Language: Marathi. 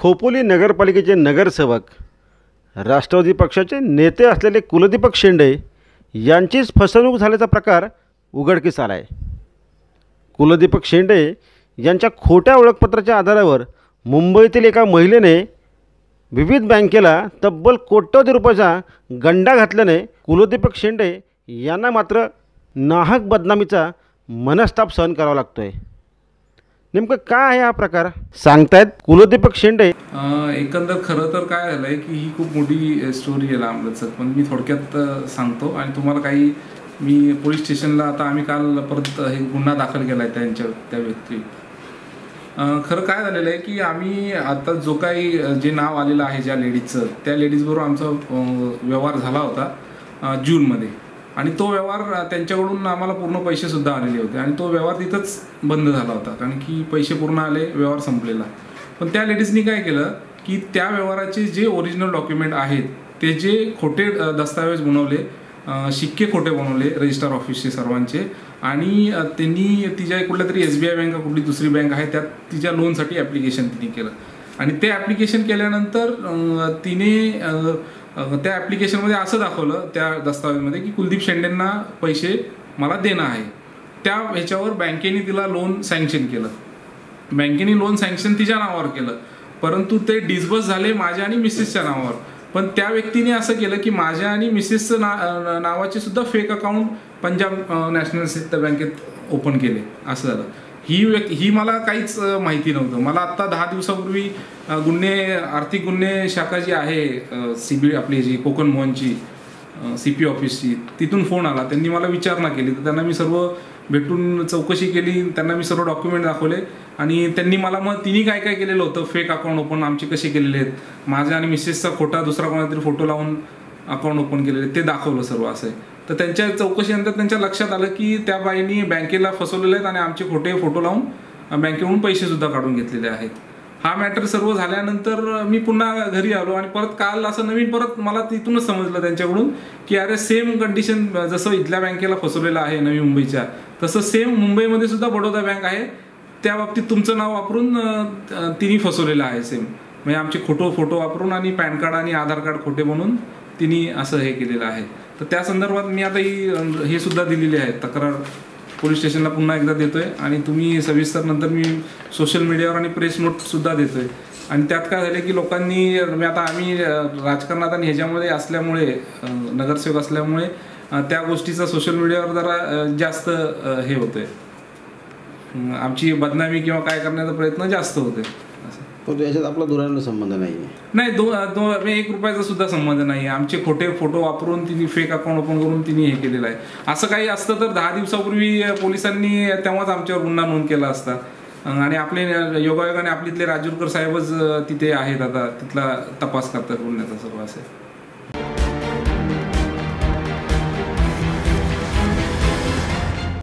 खोपोली नगरपालिकेचे नगरसेवक राष्ट्रवादी पक्षाचे नेते असलेले कुलदीपक शेंडे यांचीच फसवणूक झाल्याचा प्रकार उघडकीस आला आहे कुलदीपक शेंडे यांच्या खोट्या ओळखपत्राच्या आधारावर मुंबईतील एका महिलेने विविध बँकेला तब्बल कोट्यवधी रुपयाचा गंडा घातल्याने कुलदीपक शेंडे यांना मात्र नाहक बदनामीचा मनस्ताप सहन करावा लागतो आहे नेमकं काय आहे हा प्रकार? सांगतायत कुलदीपक शेंडे. एकंदर खरं तर काय झालंय की ही खूप मोठी स्टोरी आहे लांबलचक पण मी थोडक्यात सांगतो आणि तुम्हाला काही मी पोलीस स्टेशनला आता आम्ही काल परत हे गुन्हा दाखल केला आहे त्यांच्या त्या व्यक्ती. खरं काय झालेलं आहे की आम्ही आता जो काही जे नाव आलेलं आहे ज्या लेडीजचं त्या लेडीजबरोबर आमचा व्यवहार झाला होता जूनमध्ये. आणि तो व्यवहार त्यांच्याकडून आम्हाला पूर्ण पैसे सुद्धा आलेले होते आणि तो व्यवहार तिथंच बंद झाला होता. कारण की पैसे पूर्ण आले व्यवहार संपलेला. पण त्या लेडीजनी काय केलं की त्या व्यवहाराचे जे ओरिजिनल डॉक्युमेंट आहेत ते जे खोटे दस्तावेज बनवले शिक्के खोटे बनवले रजिस्टर ऑफिसचे सर्वांचे आणि त्यांनी तिच्या कुठल्या तरी एस बी आय बँक कुठली दुसरी बँक आहे त्यात तिच्या लोनसाठी ॲप्लिकेशन तिने केलं. आणि ते ॲप्लिकेशन केल्यानंतर तिने त्या ॲप्लिकेशनमध्ये असं दाखवलं त्या दस्तावेजमध्ये की कुलदीप शेंडेंना पैसे मला देणं आहे. त्या ह्याच्यावर बँकेने तिला लोन सँक्शन केलं. बँकेने लोन सँक्शन तिच्या नावावर केलं. परंतु ते डिस्बस झाले माझ्या आणि मिसेसच्या नावावर. पण त्या व्यक्तीने असं केलं की माझ्या आणि मिसेसचं ना नावाचे सुद्धा fake account Punjab national state बँकेत ओपन केले. असं झालं. ही व्यक्ती ही मला काहीच माहिती नव्हतं. मला आत्ता दहा दिवसापूर्वी गुन्हे आर्थिक गुन्हे शाखा जी आहे सी बी आपली जी कोकण मोहनची सी पी ऑफिसची तिथून फोन आला. त्यांनी मला विचारणा केली. तर त्यांना मी सर्व भेटून चौकशी केली. त्यांना मी सर्व डॉक्युमेंट दाखवले. आणि त्यांनी मला मग तिने काय काय केलेलं होतं? फेक अकाउंट ओपन आमचे कसे केलेले आहेत? माझ्या आणि मिसेसचा खोटा दुसरा कोणातरी फोटो लावून अकाउंट ओपन केलेले ते दाखवलं सर्व असं आहे. तर त्यांच्या चौकशीनंतर त्यांच्या लक्षात आलं की त्या बाईंनी बँकेला फसवलेले आहेत आणि आमचे खोटे फोटो लावून अं, बँकेकडून पैसे सुद्धा काढून घेतलेले आहेत. हा मॅटर सर्व झाल्यानंतर मी पुन्हा घरी आलो आणि परत काल असं नवीन परत मला तिथूनच समजलं त्यांच्याकडून की अरे सेम कंडिशन जसं इथल्या बँकेला फसवलेलं आहे नवी मुंबईच्या तसं सेम मुंबईमध्ये सुद्धा बडोदा बँक आहे. त्या बाबतीत तुमचं नाव वापरून तिने फसवलेलं आहे सेम म्हणजे आमचे खोटो फोटो वापरून आणि पॅन कार्ड आणि आधार कार्ड खोटे म्हणून तिने असं हे केलेलं आहे. तर त्या संदर्भात मी आता ही हे सुद्धा दिलेली आहे. तक्रार पोलीस स्टेशनला पुन्हा एकदा देतोय आणि तुम्ही सविस्तर नंतर मी सोशल मीडियावर आणि प्रेस नोट सुद्धा देतोय. आणि त्यात काय झालं की लोकांनी मी आता आम्ही राजकारणात आणि ह्याच्यामध्ये असल्यामुळे नगरसेवक असल्यामुळे त्या गोष्टीचा सोशल मीडियावर जरा जास्त हे होतंय. आमची बदनामी किंवा काय करण्याचा प्रयत्न जास्त होते परंतु याच्यात आपला दुरांना संबंध नाही आहे नाही दो दो एक रुपयाचा सुद्धा संबंध नाही आमचे खोटे फोटो वापरून तिने फेक अकाउंट ओपन करून तिने हे केलेलं आहे. असं काही असतं तर दहा दिवसापूर्वी पोलिसांनी तेव्हाच आमच्यावर गुन्हा नोंद केला असता. आणि आपले योगायोगाने आपलीतले राजूरकर साहेबच तिथे आहेत आता. तिथला तपास करतात गुन्ह्याचा सर्व असे.